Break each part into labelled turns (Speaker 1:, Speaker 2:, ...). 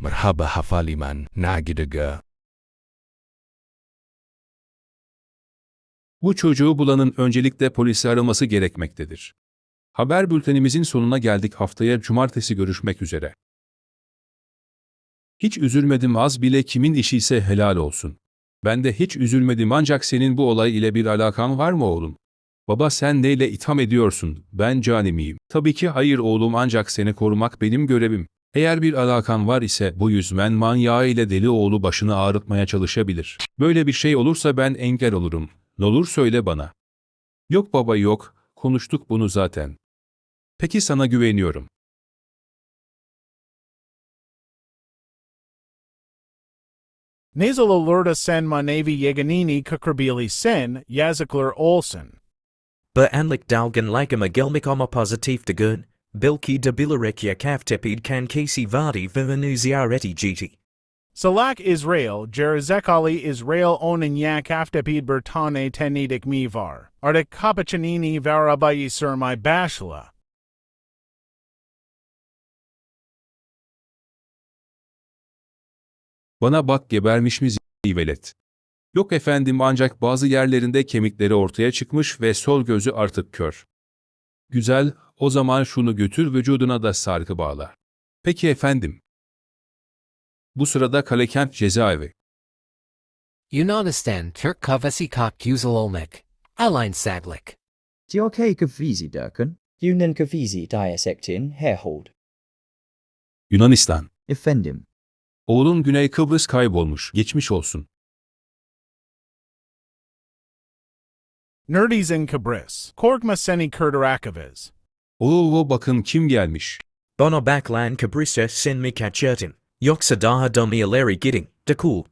Speaker 1: Merhaba hafaliman, nagidiga.
Speaker 2: Bu çocuğu bulanın öncelikle polisi araması gerekmektedir. Haber bültenimizin sonuna geldik haftaya cumartesi görüşmek üzere. Hiç üzülmedim az bile kimin işi ise helal olsun. Ben de hiç üzülmedim ancak senin bu olay ile bir alakan var mı oğlum? Baba sen neyle itham ediyorsun? Ben cani miyim? Tabii ki hayır oğlum ancak seni korumak benim görevim. Eğer bir alakan var ise bu yüzmen manyağı ile deli oğlu başını ağrıtmaya çalışabilir. Böyle bir şey olursa ben engel olurum. Ne olur söyle bana. Yok baba yok, konuştuk bunu zaten. Peki sana güveniyorum.
Speaker 3: Nasal alerta sen manavi yeganini kukrabili sen yazikler olsen.
Speaker 4: Beanlik dalgan lagama gelmikoma positif de gun, bilki de bilarekia kaftepid kan kasi vadi vivenuziareti giti.
Speaker 3: Salak Israel, Jerizekali Israel oninyak aftepid bertane tenidik mivar. Artik kapachanini varabayi sur my bashla.
Speaker 2: Bana bak gebermiş mi velet. Yok efendim ancak bazı yerlerinde kemikleri ortaya çıkmış ve sol gözü artık kör. Güzel, o zaman şunu götür vücuduna da sargı bağla. Peki efendim. Bu sırada Kalekent cezaevi.
Speaker 5: Yunanistan Türk Kavasi Kok Güzel Olmek. Aline Saglik.
Speaker 6: Diorke Kafizi Durkan,
Speaker 7: Yunan Kafizi Diasektin Herhold.
Speaker 2: Yunanistan.
Speaker 6: Efendim,
Speaker 2: Oğlun Güney Kıbrıs kaybolmuş. Geçmiş olsun.
Speaker 3: Nerdies in Cabris. Korkma seni kurdarakaviz.
Speaker 2: Oo bakın kim gelmiş.
Speaker 4: Bono baklan cabrisa sin mi kachertin. Yoksa daha dumi aleri gitting, de cool.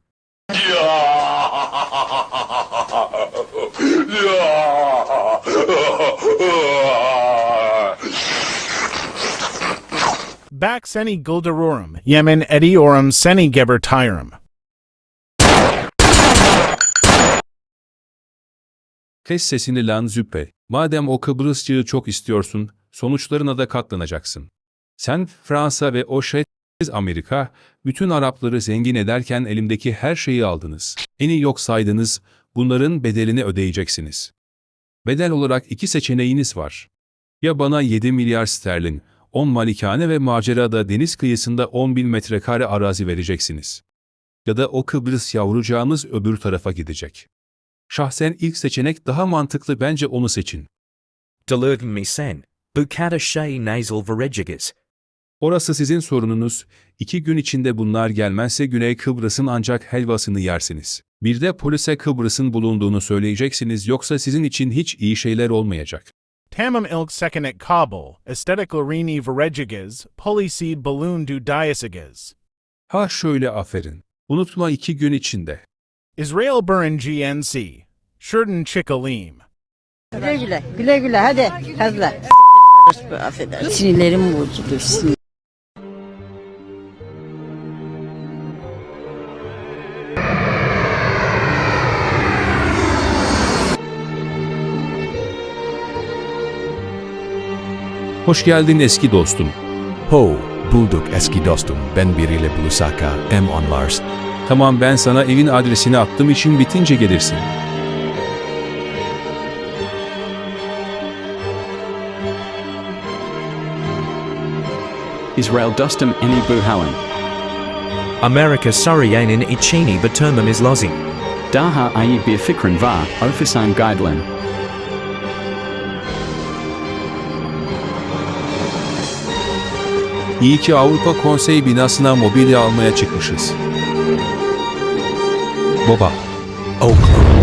Speaker 3: Back seni guldarurum. Yemen edi orum seni gebertirum.
Speaker 2: Kes sesini lan züppe. Madem o Kıbrısçığı çok istiyorsun, sonuçlarına da katlanacaksın. Sen, Fransa ve o Amerika, bütün Arapları zengin ederken elimdeki her şeyi aldınız. Eni yok saydınız, bunların bedelini ödeyeceksiniz. Bedel olarak iki seçeneğiniz var. Ya bana 7 milyar sterlin, 10 malikane ve macerada deniz kıyısında 10 bin metrekare arazi vereceksiniz. Ya da o Kıbrıs yavrucağımız öbür tarafa gidecek. Şahsen ilk seçenek daha mantıklı bence onu seçin.
Speaker 4: Delurgan mi sen. Bukata shay nasal veregigas.
Speaker 2: Orası sizin sorununuz. İki gün içinde bunlar gelmezse Güney Kıbrıs'ın ancak helvasını yersiniz. Bir de polise Kıbrıs'ın bulunduğunu söyleyeceksiniz yoksa sizin için hiç iyi şeyler olmayacak.
Speaker 3: Tamam ilk sekinet Kabul. Aesthetic larini veregigas. Poliseed balloon du diasigas.
Speaker 2: Ha şöyle aferin. Unutma iki gün içinde.
Speaker 3: Israel Burin GNC. Shurden Chikalim.
Speaker 8: Güle güle, güle güle hadi hızlı. Affedersin. Sinirlerim bozuldu. Sinir.
Speaker 2: Hoş geldin eski dostum.
Speaker 1: Ho, bulduk eski dostum, ben biriyle bulusaka, M. on Lars.
Speaker 2: Tamam ben sana evin adresini attım işin bitince gelirsin.
Speaker 9: Israel Dustum Eni Buhalan.
Speaker 4: America surianin ichini betermum is lozing.
Speaker 9: Daha ayi bir fikrin var, ofisan guideline.
Speaker 2: İyi ki Avrupa Konseyi binasına mobilya almaya çıkmışız. Baba,
Speaker 1: Oakland.